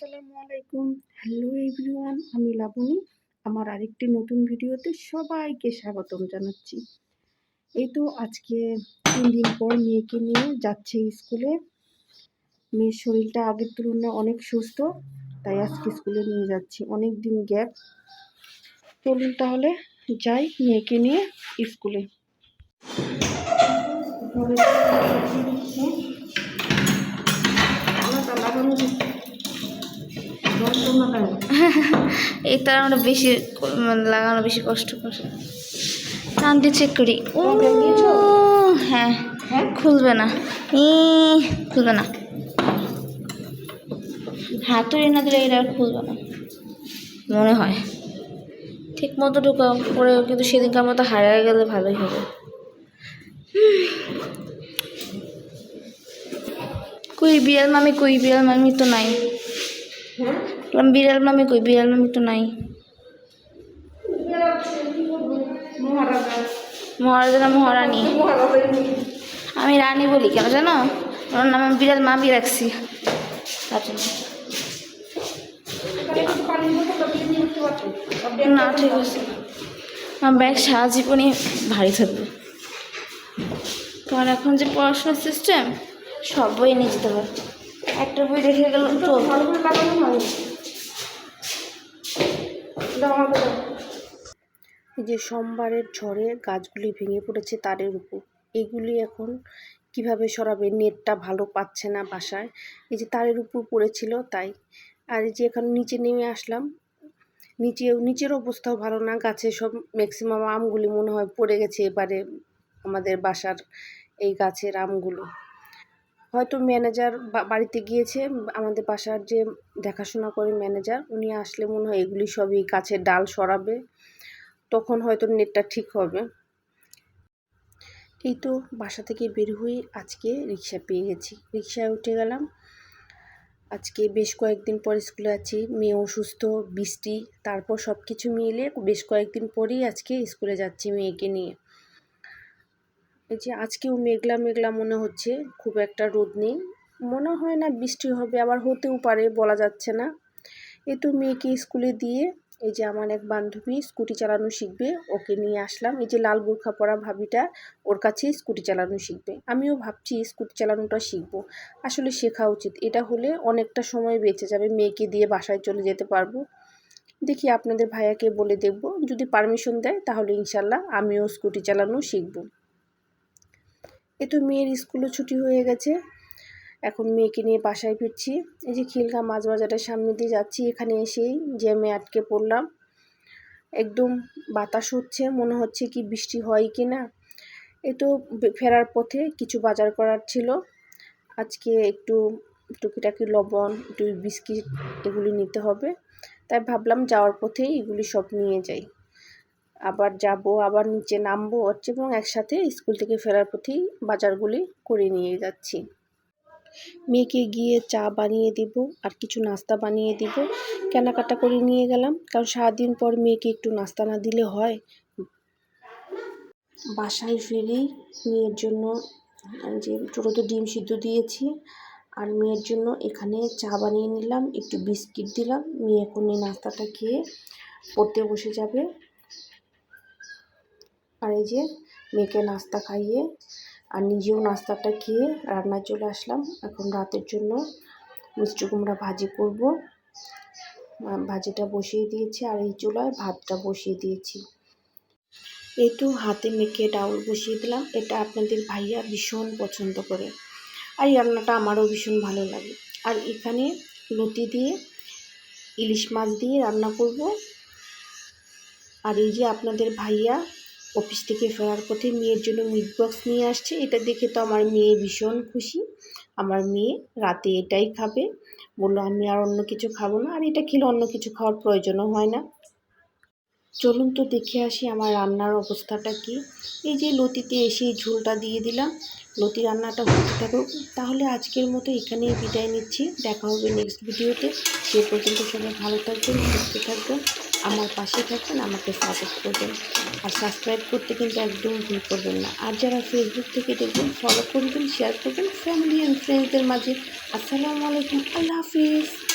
আসসালামু আলাইকুম। Hello everyone আমি লাবণী। আমার আরেকটি নতুন ভিডিওতে সবাইকে স্বাগতম জানাচ্ছি। এই তো আজকে তিন দিন পর মেয়েকে নিয়ে যাচ্ছে স্কুলে। মেয়ের শরীরটা আগের তুলনায় অনেক সুস্থ, তাই আজকে স্কুলে নিয়ে যাচ্ছি। অনেক দিন গ্যাপ চলুন তাহলে যাই মেয়েকে নিয়ে স্কুলে। এই তার বেশি মানে লাগানো বেশি কষ্টকর। চেক করি। ও হ্যাঁ খুলবে না। ই, খুলবে না। হাতুড়ি না দিলে এটা খুলবে না। মনে হয়। ঠিক মতো ঢুকাও পরে কিন্তু সেদিনকার মতো হারিয়ে গেলে ভালোই হবে। কুই বিড়াল মামি, কুই বিড়াল মামি তো নাই। বললাম বিড়াল মামি কই? বিড়াল মামি তো নাই। মহারাজা না মহারানী। আমি রানী বলি কেন জানো? ওর নাম আমি বিড়াল মামি রাখছি। তার জন্য। না, ঠিক আছে। আমার ব্যাগ সারা জীবনই ভারী থাকবে। কারণ এখন যে পড়াশোনার সিস্টেম সব বই নিয়ে যেতে হবে। একটা বই রেখে গেল তো। যে সোমবারের ঝড়ে গাছগুলি ভেঙে পড়েছে তারের উপর। এগুলি এখন কীভাবে সরাবে নেটটা ভালো পাচ্ছে না বাসায়? এই যে তারের উপর পড়েছিল তাই। আর এই যে এখানে নিচে নেমে আসলাম নিচে নিচের অবস্থাও ভালো না, গাছে সব ম্যাক্সিমাম আমগুলি মনে হয় পড়ে গেছে এবারে আমাদের বাসার এই গাছের আমগুলো। হয়তো ম্যানেজার বাড়িতে গিয়েছে আমাদের বাসার যে দেখাশোনা করে ম্যানেজার উনি আসলে মনে হয় এগুলি সবই গাছের ডাল সরাবে, তখন হয়তো নেটটা ঠিক হবে। এই তো বাসা থেকে বের হয়ে আজকে রিক্সা পেয়ে গেছি। রিক্সায় উঠে গেলাম। আজকে বেশ কয়েকদিন পর স্কুলে আছি, মেয়ে অসুস্থ, বৃষ্টি, তারপর সব কিছু মিলে বেশ কয়েকদিন পরেই আজকে স্কুলে যাচ্ছি মেয়েকে নিয়ে। এই যে আজকেও মেঘলা মেঘলা মনে হচ্ছে, খুব একটা রোদ নেই। মনে হয় না বৃষ্টি হবে, আবার হতেও পারে, বলা যাচ্ছে না। এই তো মেয়েকে স্কুলে দিয়ে এই যে আমার এক বান্ধবী স্কুটি চালানো শিখবে, ওকে নিয়ে আসলাম। এই যে লাল বোরখা পরা ভাবিটা, ওর কাছেই স্কুটি চালানো শিখবে। আমিও ভাবছি স্কুটি চালানোটা শিখব। আসলে শেখা উচিত। এটা হলে অনেকটা সময় বেঁচে যাবে, মেয়েকে দিয়ে বাসায় চলে যেতে পারব। দেখি আপনাদের ভাইয়াকে বলে দেখব। যদি পারমিশন দেয়, তাহলে ইনশাল্লাহ আমিও স্কুটি চালানো শিখব। এ তো মেয়ের স্কুলও ছুটি হয়ে গেছে। এখন মেয়েকে নিয়ে বাসায় ফিরছি। এই যে খিলগা মাছ বাজারের সামনে দিয়ে যাচ্ছি, এখানে এসেই জ্যামে আটকে পড়লাম। একদম বাতাস হচ্ছে, মনে হচ্ছে কি বৃষ্টি হয় কি না। এ তো ফেরার পথে কিছু বাজার করার ছিল। আজকে একটু টুকিটাকি লবণ, একটু বিস্কিট এগুলি নিতে হবে। তাই ভাবলাম যাওয়ার পথেই এগুলি সব নিয়ে যাই। আবার যাব, আবার নিচে নামবো, হচ্ছে এবং একসাথে স্কুল থেকে ফেরার পথেই বাজারগুলি করে নিয়ে যাচ্ছি। মেয়েকে গিয়ে চা বানিয়ে দিব, আর কিছু নাস্তা বানিয়ে দিব, কেনাকাটা করে নিয়ে গেলাম, কারণ সারাদিন পর মেয়েকে একটু নাস্তা না দিলে হয়। বাসায় ফিরেই মেয়ের জন্য যে ছোটো তো ডিম সিদ্ধ দিয়েছি, আর মেয়ের জন্য এখানে চা বানিয়ে নিলাম, একটু বিস্কিট দিলাম, মেয়ে এখন নাস্তাটা খেয়ে পড়তে বসে যাবে। আর এই যে মেয়েকে নাস্তা খাইয়ে আর নিজেও নাস্তাটা খেয়ে রান্নায় চলে আসলাম। এখন রাতের জন্য মিষ্টি কুমড়া ভাজি করব। ভাজিটা বসিয়ে দিয়েছি আর এই চুলায় ভাতটা বসিয়ে দিয়েছি। একটু হাতে মেখে ডাউল বসিয়ে দিলাম। এটা আপনাদের ভাইয়া ভীষণ পছন্দ করে। আর রান্নাটা আমারও ভীষণ ভালো লাগে। আর এখানে লতি দিয়ে ইলিশ মাছ দিয়ে রান্না করব। আর এই যে আপনাদের ভাইয়া অফিস থেকে ফেরার পথে মেয়ের জন্য মিট বক্স নিয়ে আসছে। এটা দেখে তো আমার মেয়ে ভীষণ খুশি। আমার মেয়ে রাতে এটাই খাবে। বলল, আমি আর অন্য কিছু খাব না। আর এটা খেলে অন্য কিছু খাওয়ার প্রয়োজনও হয় না। চলুন তো দেখে আসি আমার রান্নার অবস্থাটা কি। এই যে লতিতে এসে ঝোলটা দিয়ে দিলাম। লতি রান্নাটা হতে থাকুক। তাহলে আজকের মতো এখানেই বিদায় নিচ্ছি। দেখা হবে নেক্সট ভিডিওতে সে পর্যন্ত সবাই ভালো থাকবেন, সুস্থ থাকবেন। আমার পাশে থাকবেন, আমাকে সাপোর্ট করবেন। আর সাবস্ক্রাইব করতে কিন্তু একদম ভুল করবেন না। আর যারা ফেসবুক থেকে দেখবেন ফলো করবেন শেয়ার করবেন ফ্যামিলি অ্যান্ড ফ্রেন্ডসদের মাঝে। আসসালামু আলাইকুম, আল্লাহ হাফিজ।